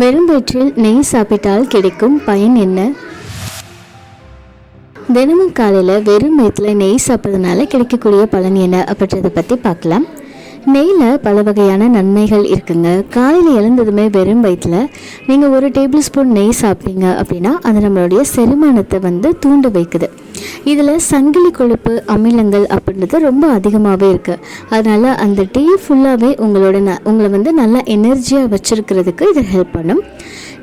வெறும் வயிற்றில் நெய் சாப்பிட்டால் கிடைக்கும் பயன் என்ன? தினமும் காலையில் வெறும் வயிற்றில் நெய் சாப்பிட்றதுனால கிடைக்கக்கூடிய பலன் என்ன அப்படின்றத பற்றி பார்க்கலாம். நெய்யில் பல வகையான நன்மைகள் இருக்குங்க. காலையில் எழுந்ததுமே வெறும் வயிற்றில் நீங்கள் ஒரு டேபிள் ஸ்பூன் நெய் சாப்பிட்டீங்க அப்படின்னா அது நம்மளுடைய செரிமானத்தை வந்து தூண்டு வைக்குது. இதில் சங்கிலி கொழுப்பு அமிலங்கள் அப்படின்றது ரொம்ப அதிகமாகவே இருக்குது அதனால் அந்த டீ ஃபுல்லாகவே உங்களோட ந உங்களை வந்து நல்லா எனர்ஜியாக வச்சுருக்கிறதுக்கு இது ஹெல்ப் பண்ணும்.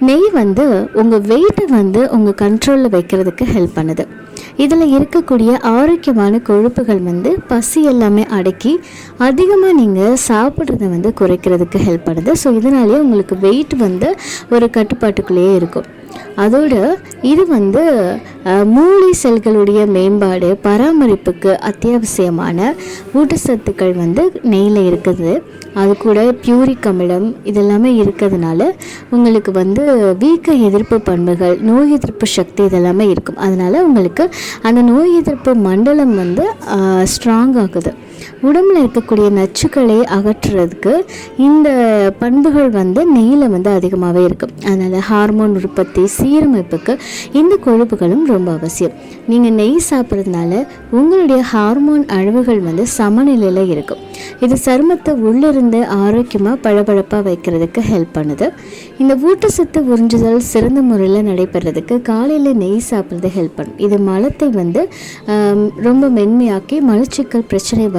நெய் வந்து உங்கள் வெயிட்டை வந்து உங்கள் கண்ட்ரோலில் வைக்கிறதுக்கு ஹெல்ப் பண்ணுது. இதில் இருக்கக்கூடிய ஆரோக்கியமான கொழுப்புகள் வந்து பசி எல்லாமே அடக்கி அதிகமாக நீங்கள் சாப்பிட்றத வந்து குறைக்கிறதுக்கு ஹெல்ப் பண்ணுது. ஸோ இதனாலேயே உங்களுக்கு வெயிட் வந்து ஒரு கட்டுப்பாட்டுக்குள்ளேயே இருக்கும். அதோடு இது வந்து மூளை செல்களுடைய மேம்பாடு பராமரிப்புக்கு அத்தியாவசியமான ஊட்டச்சத்துக்கள் வந்து நெய்யில் இருக்குது. அது கூட பியூரிக் அமிலம் இதெல்லாமே இருக்கிறதுனால உங்களுக்கு வந்து வீக்க எதிர்ப்பு பண்புகள் நோய் எதிர்ப்பு சக்தி இதெல்லாமே இருக்கும். அதனால் உங்களுக்கு அந்த நோய் எதிர்ப்பு மண்டலம் வந்து ஸ்ட்ராங் ஆகுது. உடம்புல இருக்கக்கூடிய நச்சுக்களை அகற்றுறதுக்கு இந்த பண்புகள் வந்து நெய்யில் வந்து அதிகமாகவே இருக்கும் அதனால் ஹார்மோன் உற்பத்தி சீரமைப்புக்கு இந்த கொழுப்புகளும் ரொம்ப அவசியம். நீங்கள் நெய் சாப்பிட்றதுனால உங்களுடைய ஹார்மோன் அளவுகள் வந்து சமநிலையில் இருக்கும் இது சருமத்தை உள்ளிருந்து ஆரோக்கியமாக பளபளப்பாக வைக்கிறதுக்கு ஹெல்ப் பண்ணுது. இந்த ஊட்டச்சத்து உறிஞ்சுதல் சிறந்த முறையில் நடைபெறதுக்கு காலையில் நெய் சாப்பிட்றது ஹெல்ப் பண்ணும். இது மலத்தை வந்து ரொம்ப மென்மையாக்கி மலச்சிக்கல் பிரச்சனை